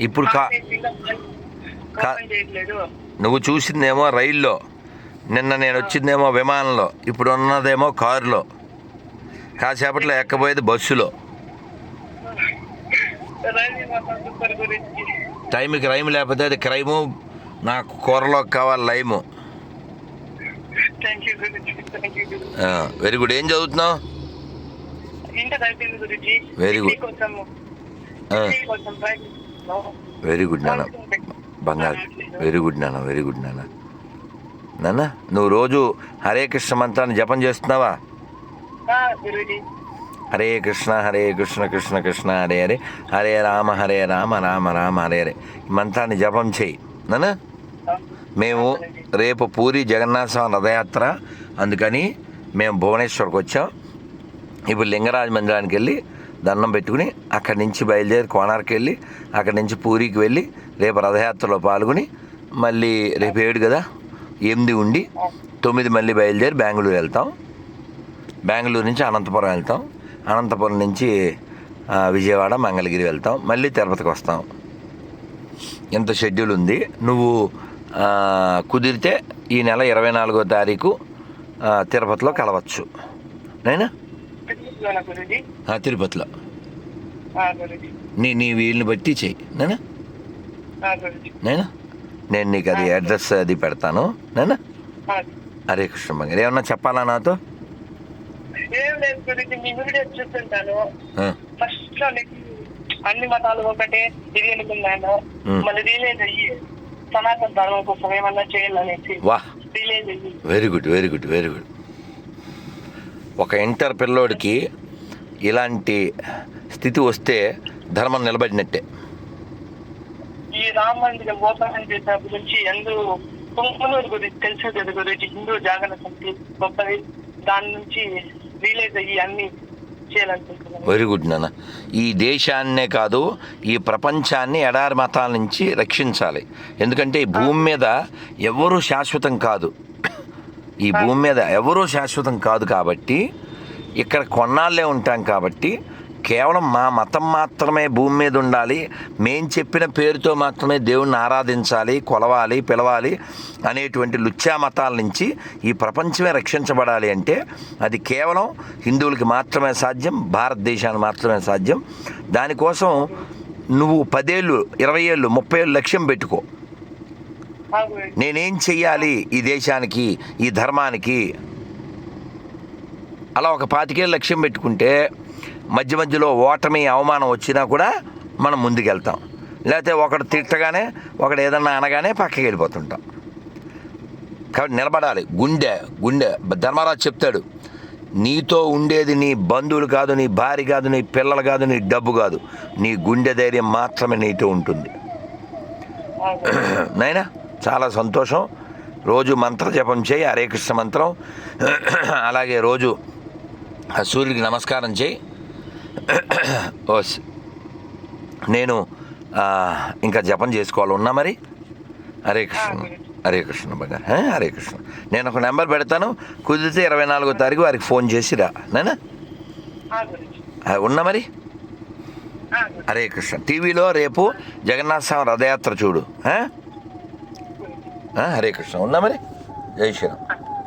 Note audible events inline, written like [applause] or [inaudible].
ఇప్పుడు నువ్వు చూసిందేమో రైల్లో. నిన్న నేను వచ్చిందేమో విమానంలో. ఇప్పుడు ఉన్నదేమో కారులో. కాసేపట్లో ఎక్కబోయేది బస్సులో. టైంకి రైమ్ లేకపోతే అది క్రైము. నాకు కూరలో కావాలి లైము. Very good. ఏం చదువుతున్నావు? కొంచెం ప్రయత్నిస్తున్నాం. వెరీ గుడ్ నాన్న. బంగారు. వెరీ గుడ్ నాన్న. వెరీ గుడ్ నాన్న. నాన్న నువ్వు రోజు హరే కృష్ణ మంత్రాన్ని జపం చేస్తున్నావా? హరే కృష్ణ హరే కృష్ణ కృష్ణ కృష్ణ హరే హరే. హరే రామ హరే రామ రామ రామ హరే హరే. మంత్రాన్ని జపం చేయి. నాన్న మేము రేపు పూరి జగన్నాథ స్వామి రథయాత్ర. అందుకని మేము భువనేశ్వర్కి వచ్చాం. ఇప్పుడు లింగరాజ మందిరానికి వెళ్ళి దండం పెట్టుకుని అక్కడి నుంచి బయలుదేరి కోణార్కి వెళ్ళి అక్కడి నుంచి పూరికి వెళ్ళి రేపు రథయాత్రలో పాల్గొని మళ్ళీ రేపు ఏడు కదా ఎనిమిది ఉండి తొమ్మిది మళ్ళీ బయలుదేరి బెంగళూరు వెళ్తాం. బెంగళూరు నుంచి అనంతపురం వెళ్తాం. అనంతపురం నుంచి విజయవాడ మంగళగిరి వెళ్తాం. మళ్ళీ తిరుపతికి వస్తాం. ఎంత షెడ్యూల్ ఉంది? నువ్వు కుదిరితే ఈ నెల ఇరవై నాలుగో తారీఖు తిరుపతిలో కలవచ్చు. నేనా? తిరుపతిలో. నీ నీ వీళ్ళని బట్టి చెయ్యి నేనా? నేనా? నేను నీకు అది అడ్రస్ అది పెడతాను. నేనా? హరే కృష్ణ బంగారు ఏమన్నా చెప్పాలా నాతో? ఏం లేదు గురించి మీ వీడియో చూస్తుంటాను. ఆ, ఫస్ట్లో అన్ని మతాలు ఒకటే ఇది అనుకున్నాను. మళ్ళీ రిలీజ్ అయ్యి సనాతన ధర్మం కోసం ఏమన్నా చేయాలనేసి very good very good very good. ఒక ఇంటర్ పిల్లోడికి ఇలాంటి స్థితి వస్తే ధర్మం నిలబడినట్టే. ఈ రామ మందిరం ఓపెన్ చేసిన గురించి ఎందు పొంగునూరు గురించి తెలుసు కదా గురించి హిందూ జాగరణ సమితి గొప్పది. దాని నుంచి రిలీజ్ అయ్యి అన్ని వెరీ గుడ్ నాన్న. ఈ దేశాన్నే కాదు ఈ ప్రపంచాన్ని ఎడారి మతాల నుంచి రక్షించాలి. ఎందుకంటే ఈ భూమి మీద ఎవరూ శాశ్వతం కాదు. ఈ భూమి మీద ఎవరూ శాశ్వతం కాదు కాబట్టి ఇక్కడ కొన్నాళ్ళే ఉంటాం కాబట్టి కేవలం మా మతం మాత్రమే భూమి మీద ఉండాలి మేం చెప్పిన పేరుతో మాత్రమే దేవుణ్ణి ఆరాధించాలి కొలవాలి పిలవాలి అనేటువంటి లుచ్చా మతాల నుంచి ఈ ప్రపంచమే రక్షించబడాలి అంటే అది కేవలం హిందువులకి మాత్రమే సాధ్యం భారతదేశానికి మాత్రమే సాధ్యం. దానికోసం నువ్వు పదేళ్ళు ఇరవై ఏళ్ళు ముప్పై ఏళ్ళు లక్ష్యం పెట్టుకో. నేనేం చెయ్యాలి ఈ దేశానికి ఈ ధర్మానికి? అలా ఒక పాతికేళ్ళు లక్ష్యం పెట్టుకుంటే మధ్య మధ్యలో ఓటమి అవమానం వచ్చినా కూడా మనం ముందుకెళ్తాం. లేకపోతే ఒకడు తిట్టగానే ఒకడు ఏదన్నా అనగానే పక్కకి వెళ్ళిపోతుంటాం. కాబట్టి నిలబడాలి. గుండె గుండె. ధర్మరాజు చెప్తాడు నీతో ఉండేది నీ బంధువులు కాదు నీ భార్య కాదు నీ పిల్లలు కాదు నీ డబ్బు కాదు. నీ గుండె ధైర్యం మాత్రమే నీతో ఉంటుంది. [clears throat] నాయనా? చాలా సంతోషం. రోజు మంత్ర జపం చేయి హరే కృష్ణ మంత్రం. అలాగే రోజు సూర్యుడికి నమస్కారం చేయి. ఓస్ నేను ఇంకా జపం చేసుకోవాలి. ఉన్నా మరి? హరే కృష్ణ హరే కృష్ణ హరే కృష్ణ. నేను ఒక నెంబర్ పెడతాను. కుదిరితే ఇరవై నాలుగో తారీఖు వారికి ఫోన్ చేసి రా. నేనా. ఉన్నా మరి. హరే కృష్ణ. టీవీలో రేపు జగన్నాథ స్వామి రథయాత్ర చూడు. హరే కృష్ణ. ఉన్నా మరి? జై శ్రీరామ్.